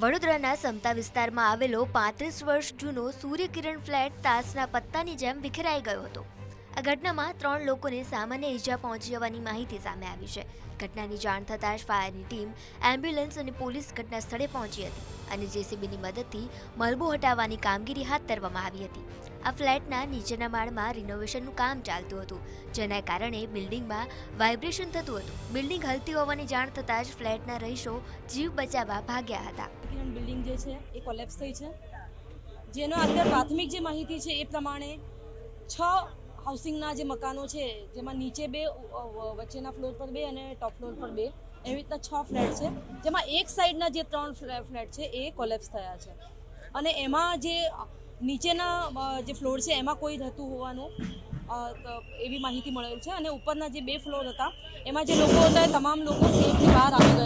વડોદરાના સમતા વિસ્તારમાં આવેલો પાંત્રીસ વર્ષ જૂનો સૂર્યકિરણ ફ્લેટ તાસના પત્તાની જેમ વિખેરાઈ ગયો હતો. આ ઘટનામાં ત્રણ લોકોને સામાન્ય ઈજા પહોંચી જવાની માહિતી સામે આવી છે. ઘટનાની જાણ થતાં જ ફાયરની ટીમ એમ્બ્યુલન્સ અને પોલીસ ઘટના સ્થળે પહોંચી હતી અને જેસીબીની મદદથી મલબો હટાવવાની કામગીરી હાથ ધરવામાં આવી હતી. આ ફ્લેટના નીચેના માળમાં રિનોવેશનનું કામ ચાલતું હતું, જેના કારણે બિલ્ડિંગમાં વાઇબ્રેશન થતું હતું. બિલ્ડિંગ હલતી હોવાની જાણ થતાં જ ફ્લેટના રહીશો જીવ બચાવવા ભાગ્યા હતા. બિલ્ડિંગ જે છે, એ કોલેપ્સ થઈ છે. જેનો અત્યારે પ્રાથમિક જે માહિતી છે, એ પ્રમાણે છ હાઉસિંગના જે મકાનો છે, જેમાં નીચે બે વચ્ચેના ફ્લોર પર બે અને ટોપ ફ્લોર પર બે, એવી રીતના છ ફ્લેટ છે. જેમાં એક સાઈડના જે ત્રણ ફ્લે- ફ્લેટ છે, એ કોલેપ્સ થયા છે. અને એમાં જે નીચેના જે ફ્લોર છે એમાં કોઈ રહેતું હોવાનું એવી માહિતી મળેલ છે. અને ઉપરના જે બે ફ્લોર હતા, એમાં જે લોકો હતા તમામ લોકો સેફથી બહાર આવી ગયેલા છે